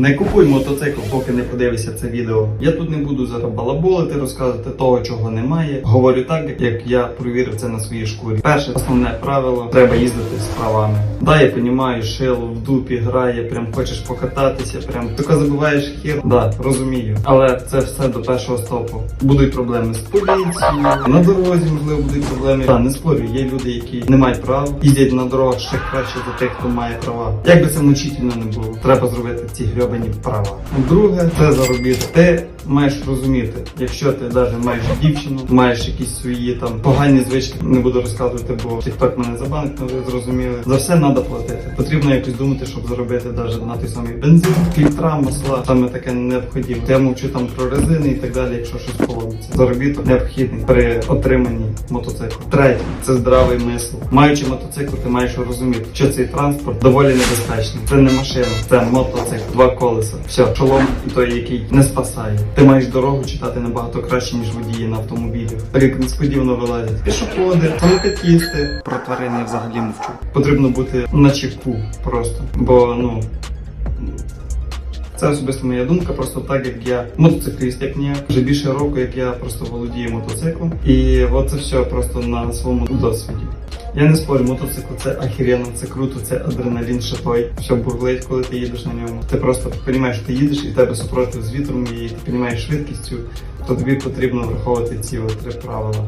Не купуй мотоцикл, поки не подивишся це відео. Я тут не буду зараз балаболити, розказувати того, чого немає. Говорю так, як я провірив це на своїй шкурі. Перше основне правило треба їздити з правами. Да, я розумію, шило в дупі грає, прям хочеш покататися, прям тільки забуваєш хір. Да, розумію. Але це все до першого стопу. Будуть проблеми з поліцією, на дорозі можливо будуть проблеми. Та не спорю, є люди, які не мають прав, їздять на дорогах ще краще за тих, хто має права. Як би це мучительно не було, треба зробити ці грьобані права. Друге, це заробіти. Ти маєш розуміти, якщо ти навіть маєш дівчину, маєш якісь свої там погані звички, не буду розказувати, бо TikTok мене забанить, ну ви зрозуміли. За все треба платити. Потрібно якось думати, щоб заробити навіть на той самий бензин, фільтра, масла, саме таке необхідно. Я мовчу там про резини і так далі, якщо щось поломиться. Заробіток необхідний при отриманні мотоциклу. Третє це здравий мисл. Маючи мотоцикл, ти маєш розуміти, що цей транспорт доволі небезпечний. Це не машина, це мотоцикл, два колеса. Все, шолом той, який не спасає. Ти маєш дорогу читати набагато краще, ніж водії на автомобілях. Так несподівано вилазять пішоходи, великатісти. Про тварин я взагалі мовчу. Потрібно бути на чеку просто, бо ну. Це особисто моя думка, просто так як я мотоцикліст, як ніяк. Вже більше року, як я просто володію мотоциклом. І от це все просто на своєму досвіді. Я не спорю, мотоцикл це ахіренно, це круто, це адреналін шатой, Все бурлить, коли ти їдеш на ньому. Ти просто розумієш, ти їдеш і в тебе супротив з вітром, і ти розумієш швидкістю, то тобі потрібно враховувати ці три правила.